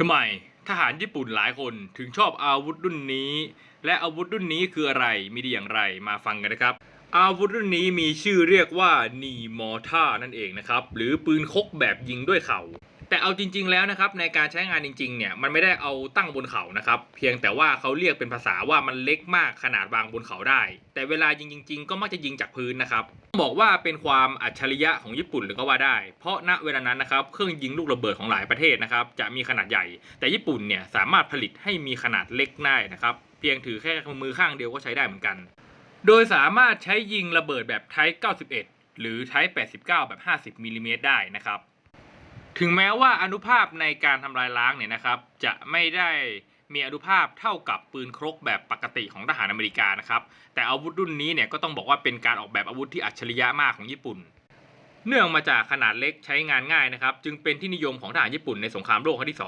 ทำไมทหารญี่ปุ่นหลายคนถึงชอบอาวุธรุ่นนี้ และอาวุธรุ่นนี้คืออะไรมีดีอย่างไรมาฟังกันนะครับ อาวุธรุ่นนี้มีชื่อเรียกว่านีมอท่านั่นเองนะครับ หรือปืนคกแบบยิงด้วยเข่า แต่เอาจริง ๆ แล้วนะครับในการใช้งานจริง ๆ เนี่ยมันไม่ได้เอาตั้งบนเขานะครับเพียงแต่ว่าเขาเรียกเป็นภาษาว่ามันเล็กมากขนาดวางบนเขาได้ แต่เวลายิงจริง ๆ ก็มักจะยิงจากพื้นนะครับบอกว่าเป็นความอัจฉริยะของญี่ปุ่นเลยก็ว่าได้ เพราะณเวลานั้นนะครับเครื่องยิงลูกระเบิดของหลายประเทศนะครับจะมีขนาดใหญ่ แต่ญี่ปุ่นเนี่ยสามารถผลิตให้มีขนาดเล็กได้นะครับเพียงถือแค่มือข้างเดียวก็ใช้ได้เหมือนกัน โดยสามารถใช้ยิงระเบิดแบบ Type 91 หรือ Type 89 แบบ 50มิลลิเมตรได้นะครับ ถึงแม้ว่าอนุภาพในการทำลายล้างเนี่ยนะครับจะไม่ได้มีอนุภาพเท่ากับปืนครกแบบปกติของทหารอเมริกานะครับแต่อาวุธรุ่นนี้เนี่ยก็ต้องบอกว่าเป็นการออกแบบอาวุธที่อัจฉริยะมากของญี่ปุ่น เนื่องมาจากขนาดเล็กใช้งานง่ายนะครับจึงเป็นที่นิยมของทหารญี่ปุ่นในสงครามโลกครั้งที่สอง